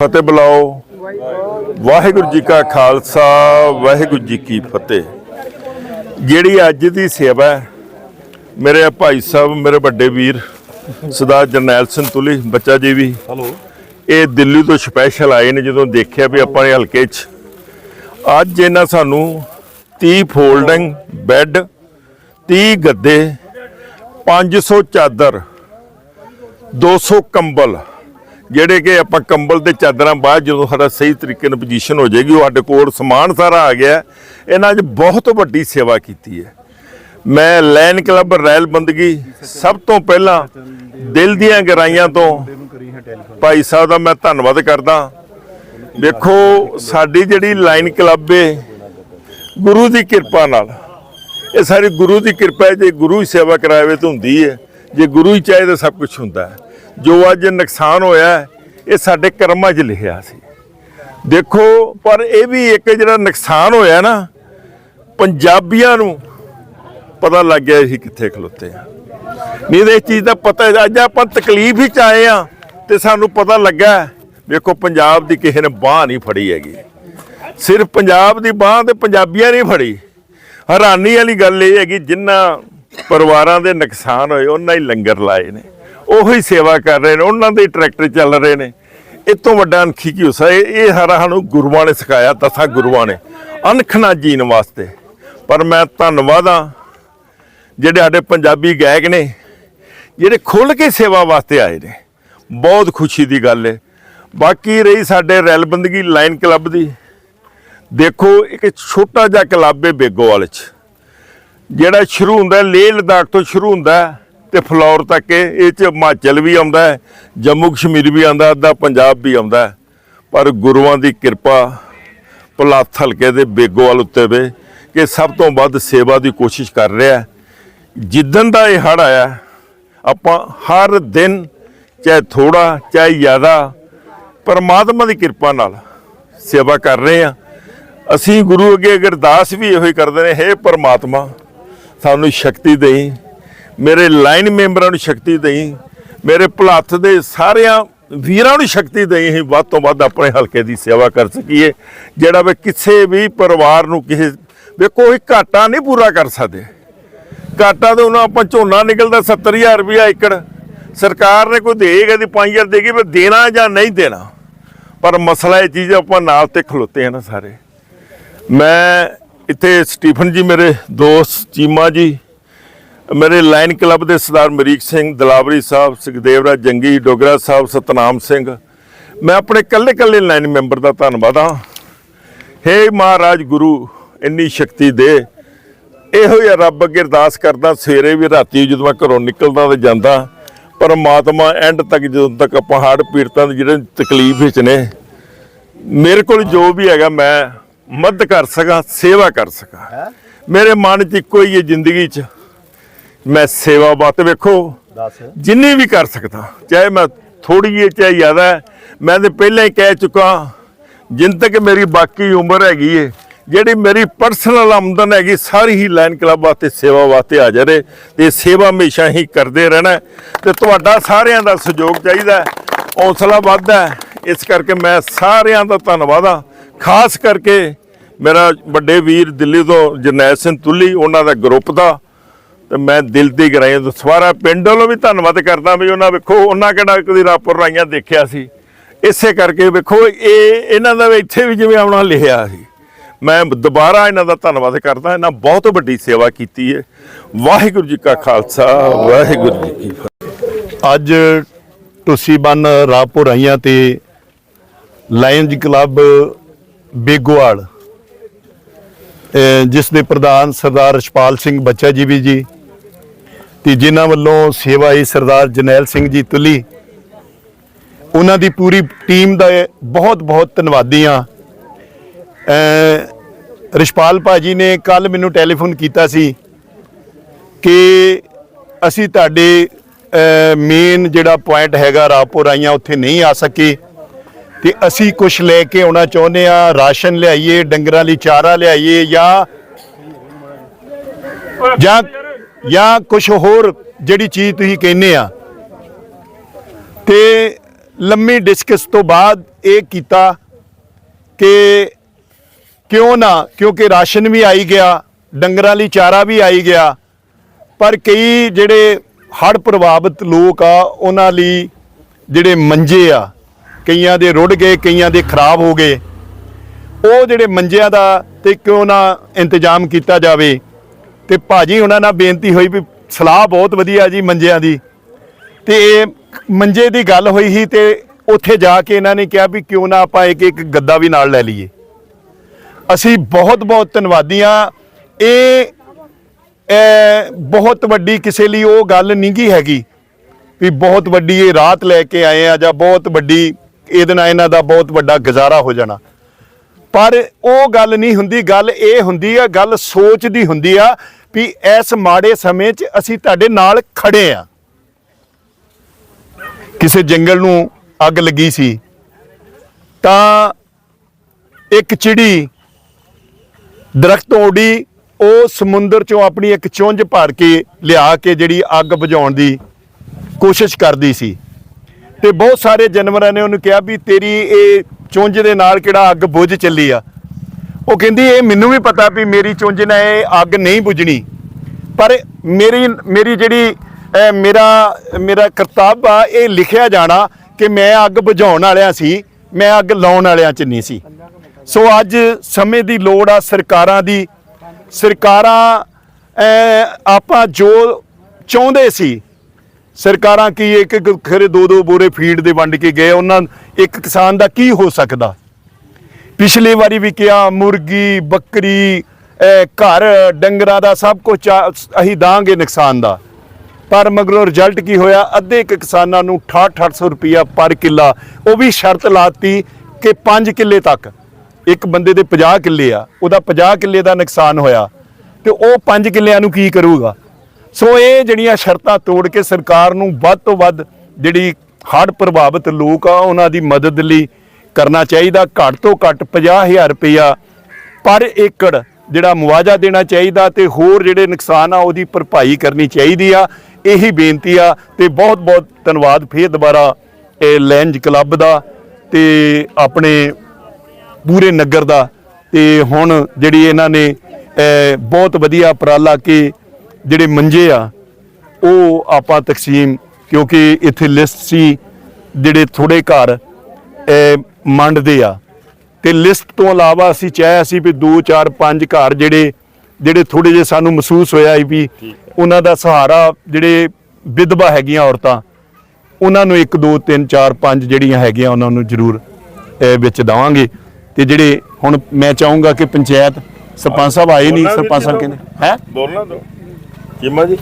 ਫਤਿਹ ਬੁਲਾਓ। ਵਾਹਿਗੁਰੂ ਜੀ ਕਾ ਖਾਲਸਾ ਵਾਹਿਗੁਰੂ ਜੀ ਕੀ ਫਤਿਹ। ਜਿਹੜੀ ਅੱਜ ਦੀ ਸੇਵਾ ਮੇਰੇ ਭਾਈ ਸਾਹਿਬ ਮੇਰੇ ਵੱਡੇ ਵੀਰ ਸਰਦਾਰ ਜਰਨੈਲ ਸਿੰਘ ਤੁਲੀ ਬੱਚਾ ਜੀ ਵੀ ਹਲੋ। ਇਹ ਦਿੱਲੀ ਤੋਂ ਸਪੈਸ਼ਲ ਆਏ ਨੇ ਜਦੋਂ ਦੇਖਿਆ ਵੀ ਆਪਾਂ ਨੇ ਹਲਕੇ 'ਚ। ਅੱਜ ਇਹਨਾਂ ਸਾਨੂੰ 30 ਫੋਲਡਿੰਗ ਬੈੱਡ 30 ਗੱਦੇ 500 ਚਾਦਰ 200 ਕੰਬਲ ਜਿਹੜੇ ਕਿ ਆਪਾਂ ਕੰਬਲ ਤੇ ਚਾਦਰਾਂ ਬਾਅਦ ਜਦੋਂ ਸਾਡਾ ਸਹੀ ਤਰੀਕੇ ਨਾਲ ਪੋਜੀਸ਼ਨ ਹੋ ਜਾਏਗੀ, ਉਹ ਸਾਡੇ ਕੋਲ ਸਮਾਨ ਸਾਰਾ ਆ ਗਿਆ ਇਹਨਾਂ 'ਚ ਬਹੁਤ ਵੱਡੀ ਸੇਵਾ ਕੀਤੀ ਹੈ। ਮੈਂ ਲੈਨ ਕਲੱਬ ਰੈਲ ਬੰਦਗੀ, ਸਭ ਤੋਂ ਪਹਿਲਾਂ ਦਿਲ ਦੀਆਂ ਗਹਿਰਾਈਆਂ ਤੋਂ ਭਾਈ ਸਾਹਿਬ ਦਾ ਮੈਂ ਧੰਨਵਾਦ ਕਰਦਾ। ਵੇਖੋ ਸਾਡੀ ਜਿਹੜੀ ਲਾਈਨ ਕਲੱਬ ਏ, ਗੁਰੂ ਦੀ ਕਿਰਪਾ ਨਾਲ, ਇਹ ਸਾਰੀ ਗੁਰੂ ਦੀ ਕਿਰਪਾ ਹੈ, ਜੇ ਗੁਰੂ ਹੀ ਸੇਵਾ ਕਰਾਵੇ ਤਾਂ ਹੁੰਦੀ ਹੈ। ਜੇ ਗੁਰੂ ਹੀ ਚਾਹੇ ਤਾਂ ਸਭ ਕੁਝ ਹੁੰਦਾ ਹੈ। ਜੋ ਅੱਜ ਨੁਕਸਾਨ ਹੋਇਆ ਇਹ ਸਾਡੇ ਕਰਮਾਂ 'ਚ ਲਿਖਿਆ ਸੀ। ਦੇਖੋ, ਪਰ ਇਹ ਵੀ ਇੱਕ ਜਿਹੜਾ ਨੁਕਸਾਨ ਹੋਇਆ ਨਾ, ਪੰਜਾਬੀਆਂ ਨੂੰ ਪਤਾ ਲੱਗ ਗਿਆ ਸੀ ਕਿੱਥੇ ਖਲੋਤੇ ਆ। ਨਹੀਂ ਤਾਂ ਇਸ ਚੀਜ਼ ਦਾ ਪਤਾ ਅੱਜ ਆਪਾਂ ਤਕਲੀਫ ਹੀ ਚ ਆਏ ਆ ਤੇ ਸਾਨੂੰ ਪਤਾ ਲੱਗਾ ਵੇਖੋ ਪੰਜਾਬ ਦੀ ਕਿਸੇ ਨੇ ਬਾਹ ਨਹੀਂ ਫੜੀ ਹੈਗੀ। ਸਿਰਫ ਪੰਜਾਬ ਦੀ ਬਾਹ ਤੇ ਪੰਜਾਬੀਆਂ ਨੇ ਫੜੀ। ਹੈਰਾਨੀ ਵਾਲੀ ਗੱਲ ਇਹ ਹੈਗੀ ਕਿ ਜਿਨ੍ਹਾਂ ਪਰਿਵਾਰਾਂ ਦੇ ਨੁਕਸਾਨ ਹੋਏ ਉਹਨਾਂ ਹੀ ਲੰਗਰ ਲਾਏ ਨੇ। ਉਹੀ ਸੇਵਾ ਕਰ ਰਹੇ ਨੇ, ਉਹਨਾਂ ਦੇ ਹੀ ਟਰੈਕਟਰ ਚੱਲ ਰਹੇ ਨੇ। ਇਹ ਤੋਂ ਵੱਡਾ ਅਨਖੀ ਕੀ ਹੋ ਇਹ ਸਾਰਾ ਸਾਨੂੰ ਗੁਰੂਆਂ ਨੇ ਸਿਖਾਇਆ, ਦਸਾਂ ਗੁਰੂਆਂ ਨੇ। ਅਨਖ ਨਾਲ ਜੀਣ ਵਾਸਤੇ। ਪਰ ਮੈਂ ਧੰਨਵਾਦ ਆ ਜਿਹੜੇ ਸਾਡੇ ਪੰਜਾਬੀ ਗਾਇਕ ਨੇ, ਜਿਹੜੇ ਖੁੱਲ ਕੇ ਸੇਵਾ ਵਾਸਤੇ ਆਏ ਨੇ। ਬਹੁਤ ਖੁਸ਼ੀ ਦੀ ਗੱਲ ਹੈ ਬਾਕੀ ਰਹੀ ਸਾਡੇ ਰੈਲ ਬੰਦਗੀ ਲਾਈਨ ਕਲੱਬ ਦੀ। ਦੇਖੋ, ਇੱਕ ਛੋਟਾ ਜਿਹਾ ਕਲੱਬ ਹੈ ਬੇਗੋਵਾਲ ਚ। ਜਿਹੜਾ ਸ਼ੁਰੂ ਹੁੰਦਾ ਲੇਹ ਲਦਾਖ ਤੋਂ ਸ਼ੁਰੂ ਹੁੰਦਾ। ਤੇ ਫਲੋਰ ਤੱਕ ਇਹ ਚ ਹਿਮਾਚਲ ਵੀ ਆਉਂਦਾ ਹੈ, ਜੰਮੂ ਕਸ਼ਮੀਰ ਵੀ ਆਉਂਦਾ, ਅੱਧਾ ਪੰਜਾਬ ਵੀ ਆਉਂਦਾ ਪਰ ਗੁਰੂਆਂ ਦੀ ਕਿਰਪਾ ਪਲਾਥ ਹਲਕੇ ਦੇ ਬੇਗੋਵਾਲ ਉੱਤੇ ਵੇ ਕਿ ਸਭ ਤੋਂ ਵੱਧ ਸੇਵਾ ਦੀ ਕੋਸ਼ਿਸ਼ ਕਰ ਰਿਹਾ ਹੈ। ਜਿੱਦਨ ਦਾ ਇਹ ਹੜ ਆਇਆ, ਆਪਾਂ ਹਰ ਦਿਨ ਚਾਹੇ ਥੋੜਾ ਚਾਹੇ ਜ਼ਿਆਦਾ ਪਰਮਾਤਮਾ ਦੀ ਕਿਰਪਾ ਨਾਲ ਸੇਵਾ ਕਰ ਰਹੇ ਆ ਅਸੀਂ ਗੁਰੂ ਅੱਗੇ ਅਰਦਾਸ ਵੀ ਇਹੋ ਹੀ ਕਰਦੇ ਨੇ, ਹੇ ਪਰਮਾਤਮਾ, ਸਾਨੂੰ ਸ਼ਕਤੀ ਦੇਈ। ਮੇਰੇ ਲਾਈਨ ਮੈਂਬਰਾਂ ਨੂੰ ਸ਼ਕਤੀ ਦੇਈ, ਮੇਰੇ ਭਲਾਥ ਦੇ ਸਾਰਿਆਂ ਵੀਰਾਂ ਨੂੰ ਸ਼ਕਤੀ ਦੇਈ ਅਸੀਂ ਵੱਧ ਤੋਂ ਵੱਧ ਆਪਣੇ ਹਲਕੇ ਦੀ ਸੇਵਾ ਕਰ ਸਕੀਏ। ਜਿਹੜਾ ਵੀ ਕਿਸੇ ਵੀ ਪਰਿਵਾਰ ਨੂੰ ਕਿਸੇ, ਵੀ ਕੋਈ ਘਾਟਾ ਨਹੀਂ ਪੂਰਾ ਕਰ ਸਕਦੇ। ਘਾਟਾ ਤੇ ਉਹਨਾਂ ਆਪਾਂ ਝੋਨਾ ਨਿਕਲਦਾ 70000 ਰੁਪਇਆ ਏਕੜ। ਸਰਕਾਰ ਨੇ ਕੋਈ ਦੇਗਾ ਦੀ 5000 ਦੇਗੀ ਪਰ ਦੇਣਾ ਜਾਂ ਨਹੀਂ ਦੇਣਾ। ਪਰ ਮਸਲਾ ਇਹ ਚੀਜ਼ ਆਪਾਂ ਨਾਲ ਤੇ ਖਲੋਤੇ ਆ ਨਾ ਸਾਰੇ। ਮੈਂ ਇੱਥੇ ਸਟੀਫਨ ਜੀ, ਮੇਰੇ ਦੋਸਤ ਚੀਮਾ ਜੀ ਮੇਰੇ ਲਾਈਨ ਕਲੱਬ ਦੇ ਸਰਦਾਰ ਮਰੀਕ ਸਿੰਘ ਦਲਾਵਰੀ ਸਾਹਿਬ ਸੁਖਦੇਵਰਾਜ ਜੰਗੀ ਡੋਗਰਾ ਸਾਹਿਬ ਸਤਨਾਮ ਸਿੰਘ। ਮੈਂ ਆਪਣੇ ਕੱਲੇ ਕੱਲੇ ਲਾਈਨ ਮੈਂਬਰ ਦਾ ਧੰਨਵਾਦ ਹਾਂ। ਹੇ ਮਹਾਰਾਜ ਗੁਰੂ ਇੰਨੀ ਸ਼ਕਤੀ ਦੇ। ਇਹੋ ਜਿਹਾ ਰੱਬ ਅੱਗੇ ਅਰਦਾਸ ਕਰਦਾ ਸਵੇਰੇ ਵੀ ਰਾਤੀ ਜਦੋਂ ਮੈਂ ਘਰੋਂ ਨਿਕਲਦਾ ਤੇ ਜਾਂਦਾ ਪਰਮਾਤਮਾ ਐਂਡ ਤੱਕ ਜਦੋਂ ਤੱਕ ਆਪਾਂ ਹੜ੍ਹ ਪੀੜਤਾਂ ਦੇ ਜਿਹੜੇ ਤਕਲੀਫ ਵਿੱਚ ਨੇ ਮੇਰੇ ਕੋਲ ਜੋ ਵੀ ਹੈਗਾ ਮੈਂ ਮਦਦ ਕਰ ਸਕਾਂ ਸੇਵਾ ਕਰ ਸਕਾਂ। ਮੇਰੇ ਮਨ 'ਚ ਇੱਕੋ ਹੀ ਹੈ ਜ਼ਿੰਦਗੀ 'ਚ। ਮੈਂ ਸੇਵਾ ਬਾਤ ਵੇਖੋ ਜਿੰਨੀ ਵੀ ਕਰ ਸਕਦਾ ਚਾਹੇ ਮੈਂ ਥੋੜੀ ਹੈ ਚਾਹੇ ਜ਼ਿਆਦਾ ਮੈਂ ਤੇ ਪਹਿਲਾਂ ਹੀ ਕਹਿ ਚੁੱਕਾ ਜਿੰਨ ਤੱਕ ਮੇਰੀ ਬਾਕੀ ਉਮਰ ਹੈਗੀ ਏ ਜਿਹੜੀ ਮੇਰੀ ਪਰਸਨਲ ਆਮਦਨ ਹੈਗੀ ਸਾਰੀ ਹੀ ਲਾਇਨ ਕਲੱਬ ਵਾਸਤੇ ਸੇਵਾ ਵਾਸਤੇ ਹਾਜ਼ਰ ਏ ਤੇ ਸੇਵਾ ਹਮੇਸ਼ਾ ਹੀ ਕਰਦੇ ਰਹਿਣਾ। ਤੇ ਤੁਹਾਡਾ ਸਾਰਿਆਂ ਦਾ ਸਹਿਯੋਗ ਚਾਹੀਦਾ ਹੌਸਲਾ ਵੱਧਦਾ। ਇਸ ਕਰਕੇ ਮੈਂ ਸਾਰਿਆਂ ਦਾ ਧੰਨਵਾਦ ਆ ਖਾਸ ਕਰਕੇ ਮੇਰਾ ਵੱਡੇ ਵੀਰ ਦਿੱਲੀ ਤੋਂ ਜਰਨੈਲ ਸਿੰਘ ਤੁੱਲੀ ਉਹਨਾਂ ਦਾ ਗਰੁੱਪ ਦਾ ਤੇ ਮੈਂ ਦਿਲ ਦੀ ਗਰਾਈਆਂ ਤੋਂ ਪਿੰਡ ਵੱਲੋਂ ਵੀ ਧੰਨਵਾਦ ਕਰਦਾ ਵੀ ਉਹਨਾਂ ਵੇਖੋ, ਉਹਨਾਂ ਕਿਹੜਾ ਕਦੀ ਰਾਪੁਰ ਰਾਈਆਂ ਦੇਖਿਆ ਸੀ। ਇਸੇ ਕਰਕੇ ਵੇਖੋ, ਇਹ, ਇਹਨਾਂ ਦਾ ਇੱਥੇ ਵੀ ਜਿਵੇਂ ਆਉਣਾ ਲਿਖਿਆ ਸੀ। ਮੈਂ ਦੁਬਾਰਾ ਇਹਨਾਂ ਦਾ ਧੰਨਵਾਦ ਕਰਦਾ, ਇਹਨਾਂ ਬਹੁਤ ਵੱਡੀ ਸੇਵਾ ਕੀਤੀ ਹੈ ਵਾਹਿਗੁਰੂ ਜੀ ਕਾ ਖਾਲਸਾ, ਵਾਹਿਗੁਰੂ ਜੀ ਕੀ ਫਤਿਹ। ਅੱਜ ਤੁਸੀਂ ਬੰਨ ਰਾਪੁਰ ਆਈਆਂ ਤੇ ਲਾਇਨਜ਼ ਕਲੱਬ ਬੇਗੋਵਾਲ ਜਿਸ ਦੇ ਪ੍ਰਧਾਨ ਸਰਦਾਰ ਰਛਪਾਲ ਸਿੰਘ ਬੱਚਾ ਜੀ ਵੀ ਜੀ ਤੇ ਜਿਨ੍ਹਾਂ ਵੱਲੋਂ ਸੇਵਾ ਹੀ ਸਰਦਾਰ ਜਨੈਲ ਸਿੰਘ ਜੀ ਤੁਲੀ, ਉਹਨਾਂ ਦੀ ਪੂਰੀ ਟੀਮ ਦਾ ਬਹੁਤ ਬਹੁਤ ਧੰਨਵਾਦੀ ਹਾਂ। ਅਹ ਰਿਸ਼ਪਾਲ ਭਾਜੀ ਨੇ ਕੱਲ ਮੈਨੂੰ ਟੈਲੀਫੋਨ ਕੀਤਾ ਸੀ ਕਿ ਅਸੀਂ ਤੁਹਾਡੇ ਮੇਨ ਜਿਹੜਾ ਪੁਆਇੰਟ ਹੈਗਾ ਰਾਪੁਰ ਆਈਆਂ ਉੱਥੇ ਨਹੀਂ ਆ ਸਕੇ ਤੇ ਅਸੀਂ ਕੁਝ ਲੈ ਕੇ ਆਉਣਾ ਚਾਹੁੰਦੇ ਆ ਰਾਸ਼ਨ ਲਿਆਈਏ, ਡੰਗਰਾਂ ਲਈ ਚਾਰਾ ਲਿਆਈਏ ਜਾਂ ਜਾਂ ਜਾਂ ਕੁਝ ਹੋਰ ਜਿਹੜੀ ਚੀਜ਼ ਤੁਸੀਂ ਕਹਿੰਦੇ ਆ। ਤੇ ਲੰਮੀ ਡਿਸਕਸ ਤੋਂ ਬਾਅਦ ਇਹ ਕੀਤਾ ਕਿ ਕਿਉਂ ਨਾ, ਕਿਉਂਕਿ ਰਾਸ਼ਨ ਵੀ ਆਈ ਗਿਆ, ਡੰਗਰਾਂ ਲਈ ਚਾਰਾ ਵੀ ਆਈ ਗਿਆ, ਪਰ ਕਈ ਜਿਹੜੇ ਹੜ੍ਹ ਪ੍ਰਭਾਵਿਤ ਲੋਕ ਆ, ਉਹਨਾਂ ਲਈ ਜਿਹੜੇ ਮੰਜੇ ਆ, ਕਈਆਂ ਦੇ ਰੁੜ ਗਏ, ਕਈਆਂ ਦੇ ਖਰਾਬ ਹੋ ਗਏ, ਉਹ ਜਿਹੜੇ ਮੰਜਿਆਂ ਦਾ ਤੇ ਕਿਉਂ ਨਾ ਇੰਤਜ਼ਾਮ ਕੀਤਾ ਜਾਵੇ। ਤੇ ਭਾਜੀ ਉਹਨਾਂ ਨਾਲ ਬੇਨਤੀ ਹੋਈ ਵੀ ਸਲਾਹ ਬਹੁਤ ਵਧੀਆ ਜੀ ਮੰਜਿਆਂ ਦੀ। ਤੇ ਇਹ ਮੰਜੇ ਦੀ ਗੱਲ ਹੋਈ ਸੀ ਤੇ ਉੱਥੇ ਜਾ ਕੇ ਇਹਨਾਂ ਨੇ ਕਿਹਾ ਵੀ ਕਿਉਂ ਨਾ ਆਪਾਂ ਇੱਕ ਇੱਕ ਗੱਦਾ ਵੀ ਨਾਲ ਲੈ ਲਈਏ। ਅਸੀਂ ਬਹੁਤ ਬਹੁਤ ਧੰਨਵਾਦੀ ਹਾਂ। ਇਹ ਇਹ ਬਹੁਤ ਵੱਡੀ ਕਿਸੇ ਲਈ ਉਹ ਗੱਲ ਨਹੀਂਗੀ ਹੈਗੀ ਵੀ ਬਹੁਤ ਵੱਡੀ ਇਹ ਰਾਤ ਲੈ ਕੇ ਆਏ ਆ ਜਾਂ ਬਹੁਤ ਵੱਡੀ ਇਹਦੇ ਨਾਲ ਇਹਨਾਂ ਦਾ ਬਹੁਤ ਵੱਡਾ ਗੁਜ਼ਾਰਾ ਹੋ ਜਾਣਾ। ਪਰ ਉਹ ਗੱਲ ਨਹੀਂ ਹੁੰਦੀ, ਗੱਲ ਇਹ ਹੁੰਦੀ ਆ, ਗੱਲ ਸੋਚ ਦੀ ਹੁੰਦੀ ਆ ਵੀ ਇਸ ਮਾੜੇ ਸਮੇਂ 'ਚ ਅਸੀਂ ਤੁਹਾਡੇ ਨਾਲ ਖੜੇ ਆ। ਕਿਸੇ ਜੰਗਲ ਨੂੰ ਅੱਗ ਲੱਗੀ ਸੀ, ਤਾਂ ਇੱਕ ਚਿੜੀ ਦਰਖਤ ਤੋਂ ਉੱਡੀ, ਉਹ ਸਮੁੰਦਰ ਚੋਂ ਆਪਣੀ ਇੱਕ ਚੁੰਝ ਭਰ ਕੇ ਲਿਆ ਕੇ ਜਿਹੜੀ ਅੱਗ ਬੁਝਾਉਣ ਦੀ ਕੋਸ਼ਿਸ਼ ਕਰਦੀ ਸੀ। ਤੇ ਬਹੁਤ ਸਾਰੇ ਜਾਨਵਰਾਂ ਨੇ ਉਹਨੂੰ ਕਿਹਾ ਵੀ ਤੇਰੀ ਇਹ ਚੁੰਝ ਦੇ ਨਾਲ ਕਿਹੜਾ ਅੱਗ ਬੁਝ ਚੱਲੀ ਆ। ਉਹ ਕਹਿੰਦੀ, ਇਹ ਮੈਨੂੰ ਵੀ ਪਤਾ ਵੀ ਮੇਰੀ ਚੁੰਝ ਨਾਲ ਇਹ ਅੱਗ ਨਹੀਂ ਬੁਝਣੀ। ਪਰ ਮੇਰੀ ਮੇਰੀ ਜਿਹੜੀ ਮੇਰਾ ਮੇਰਾ ਕਰਤੱਵ ਆ, ਇਹ ਲਿਖਿਆ ਜਾਣਾ ਕਿ ਮੈਂ ਅੱਗ ਬੁਝਾਉਣ ਵਾਲਿਆਂ ਸੀ, ਮੈਂ ਅੱਗ ਲਾਉਣ ਵਾਲਿਆਂ ਚ ਨਹੀਂ ਸੀ। ਸੋ ਅੱਜ ਸਮੇਂ ਦੀ ਲੋੜ ਆ ਸਰਕਾਰਾਂ ਦੀ। ਸਰਕਾਰਾਂ ਆਪਾਂ ਜੋ ਚਾਹੁੰਦੇ ਸੀ, ਸਰਕਾਰਾਂ ਕੀ ਇੱਕ ਇੱਕ ਖਰੇ ਦੋ ਦੋ ਬੋਰੇ ਫੀਡ ਦੇ ਵੰਡ ਕੇ ਗਏ, ਉਹਨਾਂ, ਇੱਕ ਕਿਸਾਨ ਦਾ ਕੀ ਹੋ ਸਕਦਾ? ਪਿਛਲੀ ਵਾਰੀ ਵੀ ਕਿਹਾ, ਮੁਰਗੀ, ਬੱਕਰੀ ਘਰ, ਡੰਗਰਾਂ ਦਾ ਸਭ ਕੁਝ ਅਸੀਂ ਦਾਂਗੇ ਨੁਕਸਾਨ ਦਾ। ਪਰ ਮਗਰੋਂ ਰਿਜ਼ਲਟ ਕੀ ਹੋਇਆ? ਅੱਧੇ ਕੁ ਕਿਸਾਨਾਂ ਨੂੰ 6800 ਰੁਪਇਆ ਪਰ ਕਿੱਲਾ। ਉਹ ਵੀ ਸ਼ਰਤ ਲਾਤੀ ਕਿ 5 ਕਿੱਲੇ ਤੱਕ। ਇੱਕ ਬੰਦੇ ਦੇ 50 ਕਿੱਲੇ ਆ, ਉਹਦਾ 50 ਕਿੱਲੇ ਦਾ ਨੁਕਸਾਨ ਹੋਇਆ। ਤੇ ਉਹ 5 ਕਿੱਲਿਆਂ ਨੂੰ ਕੀ ਕਰੂਗਾ? ਸੋ ਇਹ ਜਿਹੜੀਆਂ ਸ਼ਰਤਾਂ ਤੋੜ ਕੇ ਸਰਕਾਰ ਨੂੰ ਵੱਧ ਤੋਂ ਵੱਧ ਜਿਹੜੀ ਹੜ੍ਹ ਪ੍ਰਭਾਵਿਤ ਲੋਕ ਆ, ਉਹਨਾਂ ਦੀ ਮਦਦ ਲਈ ਕਰਨਾ ਚਾਹੀਦਾ, ਘੱਟ ਤੋਂ ਘੱਟ 50000 ਰੁਪਇਆ ਪਰ ਏਕੜ ਜਿਹੜਾ ਮੁਆਵਜ਼ਾ ਦੇਣਾ ਚਾਹੀਦਾ ਤੇ ਹੋਰ ਜਿਹੜੇ ਨੁਕਸਾਨ ਆ ਉਹਦੀ ਭਰਪਾਈ ਕਰਨੀ ਚਾਹੀਦੀ ਆ। ਇਹੀ ਬੇਨਤੀ ਆ ਤੇ ਬਹੁਤ ਬਹੁਤ ਧੰਨਵਾਦ ਫੇਰ ਦੁਬਾਰਾ ਇਹ ਲੈਂਜ ਕਲੱਬ ਦਾ ਤੇ ਆਪਣੇ ਪੂਰੇ ਨਗਰ ਦਾ ਤੇ ਹੁਣ ਜਿਹੜੀ ਇਹਨਾਂ ਨੇ ਬਹੁਤ ਵਧੀਆ ਉਪਰਾਲਾ ਕਿ ਜਿਹੜੇ ਮੰਜੇ ਆ, ਉਹ ਆਪਾਂ ਤਕਸੀਮ ਕਿਉਂਕਿ ਇੱਥੇ ਲਿਸਟ ਸੀ ਜਿਹੜੇ ਥੋੜੇ ਘਰ ਮੰਡਦੇ ਆ। ਤੇ ਲਿਸਟ ਤੋਂ ਇਲਾਵਾ ਅਸੀਂ ਚਾਹਿਆ ਸੀ ਵੀ 2 4 5 ਘਰ ਜਿਹੜੇ ਜਿਹੜੇ ਥੋੜੇ ਜੇ ਸਾਨੂੰ ਮਹਿਸੂਸ ਹੋਇਆ ਸੀ ਵੀ ਉਹਨਾਂ ਦਾ ਸਹਾਰਾ ਜਿਹੜੇ ਵਿਧਵਾ ਹੈਗੀਆਂ ਔਰਤਾਂ ਉਹਨਾਂ ਨੂੰ 1 2 3 4 5 ਜਿਹੜੀਆਂ ਹੈਗੀਆਂ ਉਹਨਾਂ ਨੂੰ ਜ਼ਰੂਰ ਵਿੱਚ ਦਵਾਂਗੇ। ਤੇ ਜਿਹੜੇ ਹੁਣ ਮੈਂ ਚਾਹੂੰਗਾ ਕਿ ਪੰਚਾਇਤ ਸਰਪੰਚ ਸਾਹਿਬ ਆਏ ਨਹੀਂ ਸਰਪੰਚ ਸਾਹਿਬ ਕਹਿੰਦੇ ਹੈ? ਬੋਲਣਾ ਦੋ ਚੀਮਾ ਜੀ।